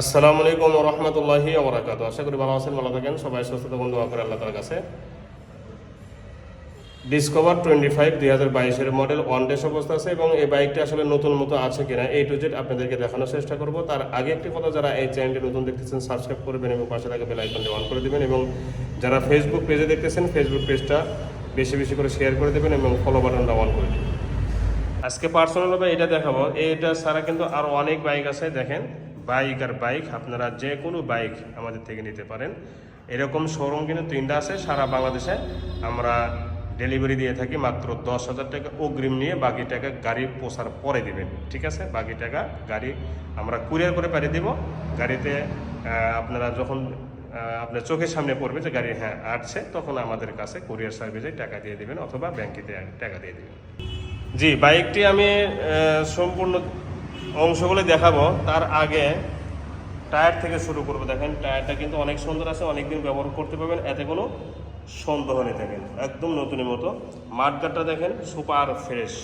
আসসালামু আলাইকুম রহমতুল্লাহি ওবরাকাত আশা করি ভালো আছেন, ভালো থাকেন। সবাই সুস্থ থাকুন, দোয়া করে আল্লাহ তার কাছে। ডিসকভার টোয়েন্টি ফাইভ দুই হাজার বাইশের মডেল ওয়ান ডেস অবস্থা আছে এবং এই বাইকটা আসলে নতুন মতো আছে কিনা এই টু জেড আপনাদেরকে দেখানোর চেষ্টা করব। তার আগে একটি কথা, যারা এই চ্যানেলটি নতুন দেখতেছেন সাবস্ক্রাইব করবেন এবং পাশে থাকা বেল আইকনটি অন করে দেবেন এবং যারা ফেসবুক পেজে দেখতেছেন ফেসবুক পেজটা বেশি বেশি করে শেয়ার করে দেবেন এবং ফলো বাটনটা অন করে দেবেন। আজকে পার্সোনালভাবে এটা দেখাবো। এটা ছাড়া কিন্তু আরও অনেক বাইক আছে, দেখেন। বাইক আর বাইক, আপনারা যে কোনো বাইক আমাদের থেকে নিতে পারেন। এরকম শোরুম কিন্তু তিনটা আছে, সারা বাংলাদেশে। আমরা ডেলিভারি দিয়ে থাকি মাত্র দশ হাজার টাকা অগ্রিম নিয়ে বাকি টাকা গাড়ি পোষার পরে দিবেন, ঠিক আছে? বাকি টাকা গাড়ি আমরা কুরিয়ার করে পাঠিয়ে দেবো। গাড়িতে আপনারা যখন আপনার চোখের সামনে পড়বে যে গাড়ি হ্যাঁ আসছে, তখন আমাদের কাছে কুরিয়ার সার্ভিসে টাকা দিয়ে দিবেন অথবা ব্যাংকে টাকা দিয়ে দেবেন। জি, বাইকটি আমি সম্পূর্ণ অংশগুলো দেখাবো। তার আগে টায়ার থেকে শুরু করব। দেখেন, টায়ারটা কিন্তু অনেক সুন্দর আছে, অনেকদিন ব্যবহার করতে পারবেন, এতে কোনো সন্দেহ নেই দেখেন, একদম নতুনের মতো। মাঠগাটটা দেখেন, সুপার ফ্রেশ।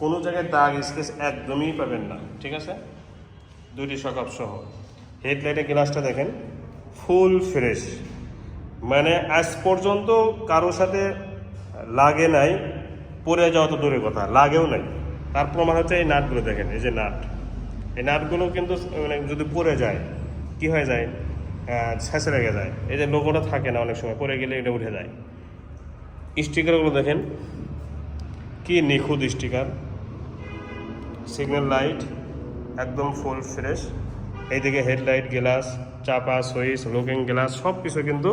কোনো জায়গায় দাগ, স্কেচ একদমই পাবেন না, ঠিক আছে? দুইটি সকাপ সহ। হেডলাইটের গ্লাসটা দেখেন, ফুল ফ্রেশ। মানে আজ পর্যন্ত কারোর সাথে লাগে নাই, পড়ে যাওয়া তো দূরের কথা, লাগেও নাই। তার প্রমাণ হচ্ছে এই নাটগুলো দেখেন, এই যে নাট। এই নাটগুলো কিন্তু মানে যদি পড়ে যায়, কি হয়ে যায়? ছেঁচে লেগে যায়। এই যে লোগোটা থাকে না অনেক সময় পরে গেলে এটা উঠে যায়। স্টিকারগুলো দেখেন, কি নিখুঁত স্টিকার। সিগন্যাল লাইট, একদম ফুল ফ্রেশ। এইদিকে হেডলাইট, গ্লাস, চাপা, সুইচ, লুকিং গ্লাস সব কিছু কিন্তু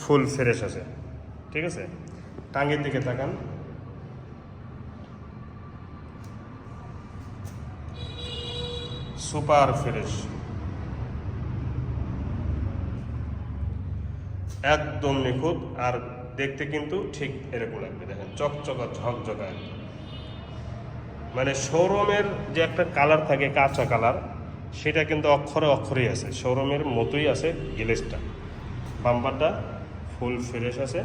ফুল ফ্রেশ আছে। ঠিক আছে? টাঙ্গের দিকে তাকান। সুপার ফ্রেশ একদম নিখুঁত, আর দেখতে কিন্তু ঠিক এরকম লাগবে, দেখেন, চকচকা, ঝকঝকা মানে শোরুমের যে একটা কালার থাকে, কাঁচা কালার সেটা কিন্তু অক্ষরে অক্ষরেই আছে। শোরুমের মতোই আছে গ্লেসটা বাম্পারটা ফুল ফ্রেশ আছে।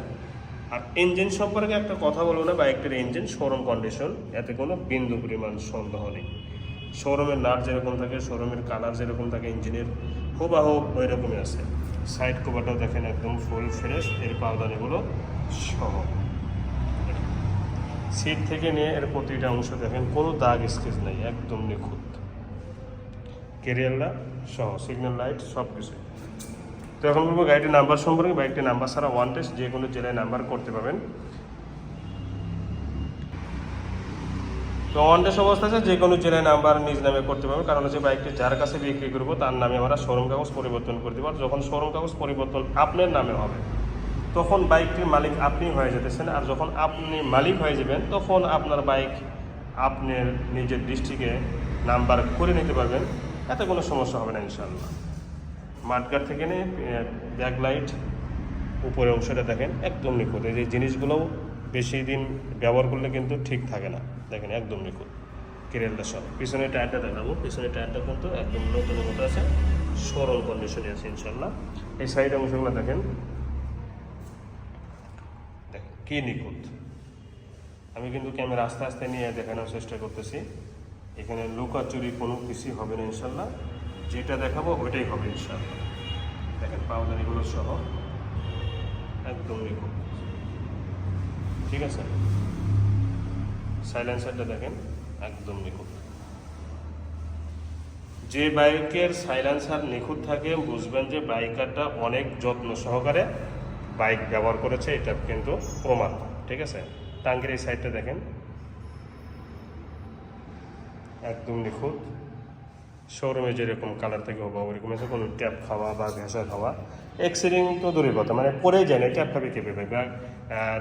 আর ইঞ্জিন সম্পর্কে একটা কথা বলব না বাইকটির ইঞ্জিন শোরুম কন্ডিশন এতে কোনো বিন্দু পরিমাণ সন্দেহ নেই। শোরুমের নাট যেরকম থাকে, শোরুমের কালার যেরকম থাকে, ইঞ্জিনের হুবাহু ওই রকমই আছে। সাইড কভারটাও দেখেন একদম ফুল ফ্রেশ এর পাওদানিগুলো সহ। সিট থেকে নিয়ে এর প্রতিটা অংশ দেখেন, কোনো দাগ স্কেচ নেই, একদম নিখুঁত। কেরিয়ালটা সহ সিগন্যাল লাইট সব কিছুই তো এখন বলব গাড়িটির নাম্বার সম্পর্কে বাইকটির নাম্বার ছাড়া ওয়ান টেস্ট যে কোনো জেলায় নাম্বার করতে পারবেন। তো ওয়ান টেস্ট অবস্থা আছে যে কোনো জেলায় নাম্বার নিজ নামে করতে পারবেন কারণ হচ্ছে বাইকটি যার কাছে বিক্রি করব, তার নামে আমরা শোরুম কাগজ পরিবর্তন করে আর যখন শোরুম কাগজ পরিবর্তন আপনার নামে হবে, তখন বাইকটির মালিক আপনি হয়ে যেতেছেন। আর যখন আপনি মালিক হয়ে যাবেন, তখন আপনার বাইক আপনার নিজের দৃষ্টিকে নাম্বার করে নিতে পারবেন। এতে কোনো সমস্যা হবে না ইনশাল্লাহ মাঠগার থেকে নিয়ে ব্যাক লাইট উপরে অংশটা দেখেন, একদম নিখুঁত। এই যে জিনিসগুলোও বেশি দিন ব্যবহার করলে কিন্তু ঠিক থাকে না। দেখেন একদম নিখুঁত। কেরিয়ালটা সব পিছনের টায়ারটা দেখাবো। পিছনের টায়ারটা কিন্তু একদম নতুনের মতো আছে। সরল কন্ডিশনে আছে ইনশাল্লাহ এই সাইড অংশগুলো দেখেন। দেখেন কি নিখুঁত। আমি কিন্তু ক্যামেরা আস্তে আস্তে নিয়ে দেখানোর চেষ্টা করতেছি। এখানে লুকাচুরি কোনো কিছুই হবে না ইনশাল্লাহ যেটা দেখাবো ওইটাই হবে ইনশাল্লাহ দেখেন পাউদানিগুলো সহ। একদম নিখুঁত। ঠিক আছে? সাইলেন্সারটা দেখেন, একদম নিখুঁত। যে বাইকের সাইলেন্সার নিখুঁত থাকে, বুঝবেন যে বাইকারটা অনেক যত্ন সহকারে বাইক ব্যবহার করেছে, এটা কিন্তু প্রমাণ, ঠিক আছে? টাঙ্গের এই সাইডটা দেখেন। একদম নিখুঁত। শোরুমে যেরকম কালার থেকে হব ওরকম এসে কোনো ট্যাপ খাওয়া বা ঘেঁষা খাওয়া এক্সিডিং তো দূরের কথা মানে পরে যায় না ট্যাপ খাবে কে পাবে বা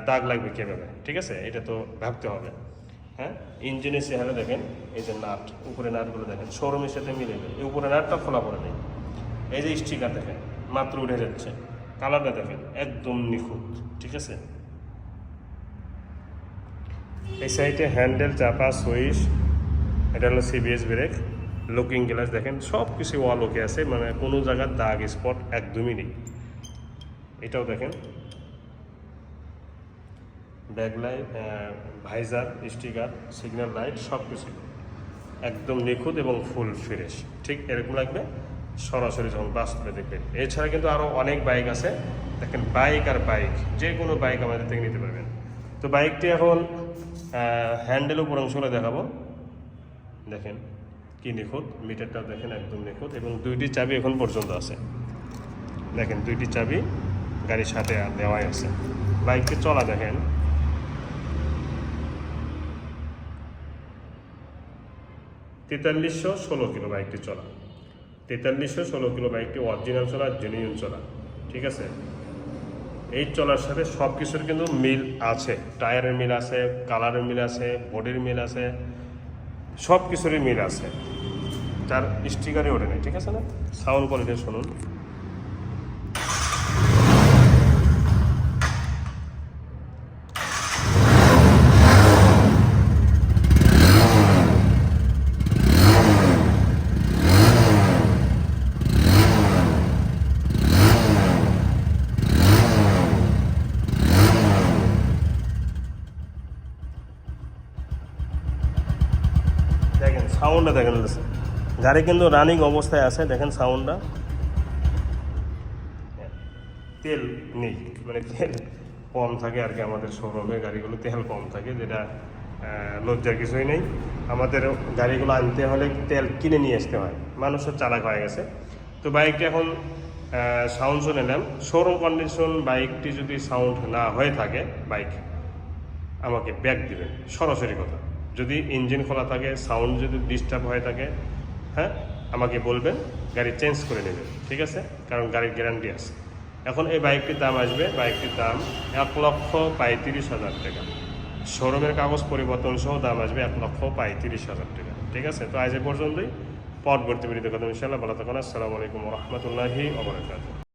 দাগ লাগবে কে পাবে ঠিক আছে? এটা তো ভাবতে হবে। হ্যাঁ? ইঞ্জিনের চেহারা দেখেন, এই যে নাট, উপরে নাটগুলো দেখেন শোরুমের সাথে মিলে যায় এই উপরে নাটটা খোলা পড়ে নেই। এই যে স্টিকার দেখেন, মাত্র উঠে যাচ্ছে। কালারটা দেখেন, একদম নিখুঁত, ঠিক আছে? এই সাইডে হ্যান্ডেল চাপা সুইচ এটা হলো সিবিএস ব্রেক লুকিং গ্লাস দেখেন সব কিছু ওয়াল ওকে আছে মানে কোনো জায়গার দাগ স্পট একদমই নেই। এটাও দেখেন backlight visor, sticker, signal light সব কিছু একদম নিখুঁত এবং ফুল ফ্রেশ। ঠিক এরকম লাগবে সরাসরি যখন বাস্তবে দেখবেন। এছাড়া কিন্তু আরও অনেক বাইক আছে। দেখেন বাইক আর বাইক যে কোনো বাইক আমাদের থেকে নিতে পারবেন। তো বাইকটি এখন হ্যান্ডেল উপর অংশগুলো দেখাবো। দেখেন কি নিখুঁত, মিটারটাও দেখেন একদম নিখুঁত এবং দুইটি চাবি এখন পর্যন্ত আছে। দেখেন দুইটি চাবি গাড়ির সাথে দেওয়াই আছে। বাইকটি চলা দেখেন। তেতাল্লিশশো ষোলো কিলো বাইকটি চলা। তেতাল্লিশশো ষোলো কিলো বাইকটি অরিজিনাল চলা জেনুইন চলা, ঠিক আছে? এই চলার সাথে সব কিছুর কিন্তু মিল আছে। টায়ারের মিল আছে কালারের মিল আছে বডির মিল আছে সব কিছুরই মিল আছে। তার স্টিকারই ওঠে নেই, ঠিক আছে না? সাউন্ড কোয়ালিটি শুনুন। দেখেন সাউন্ডটা দেখেন গাড়ি কিন্তু রানিং অবস্থায় আছে, দেখেন সাউন্ডটা তেল নেই মানে তেল কম থাকে আর কি আমাদের শোরুমে গাড়িগুলো তেল কম থাকে, যেটা লজ্জার কিছুই নেই। আমাদের গাড়িগুলো আনতে হলে তেল কিনে নিয়ে আসতে হয়, মানুষের চালাক হয়ে গেছে। তো বাইকটি এখন সাউন্ড শুনে নিলাম শোরুম কন্ডিশন বাইকটি যদি সাউন্ড না হয়ে থাকে বাইক আমাকে ব্যাক দিবেন, সরাসরি কথা। যদি ইঞ্জিন খোলা থাকে, সাউন্ড যদি ডিস্টার্ব হয়ে থাকে হ্যাঁ আমাকে বলবেন, গাড়ি চেঞ্জ করে নেবেন, ঠিক আছে? কারণ গাড়ির গ্যারান্টি আছে। এখন এই বাইকটির দাম আসবে বাইকটির দাম এক লক্ষ পঁয়ত্রিশ হাজার টাকা। শোরুমের কাগজ পরিবর্তন সহ দাম আসবে এক লক্ষ পঁয়ত্রিশ হাজার টাকা, ঠিক আছে? তো আজ এ পর্যন্তই। পরবর্তী ভিডিওতে কথা ইনশাআল্লাহ। ভালো থাকুন। আসসালামু আলাইকুম রহমতুল্লাহি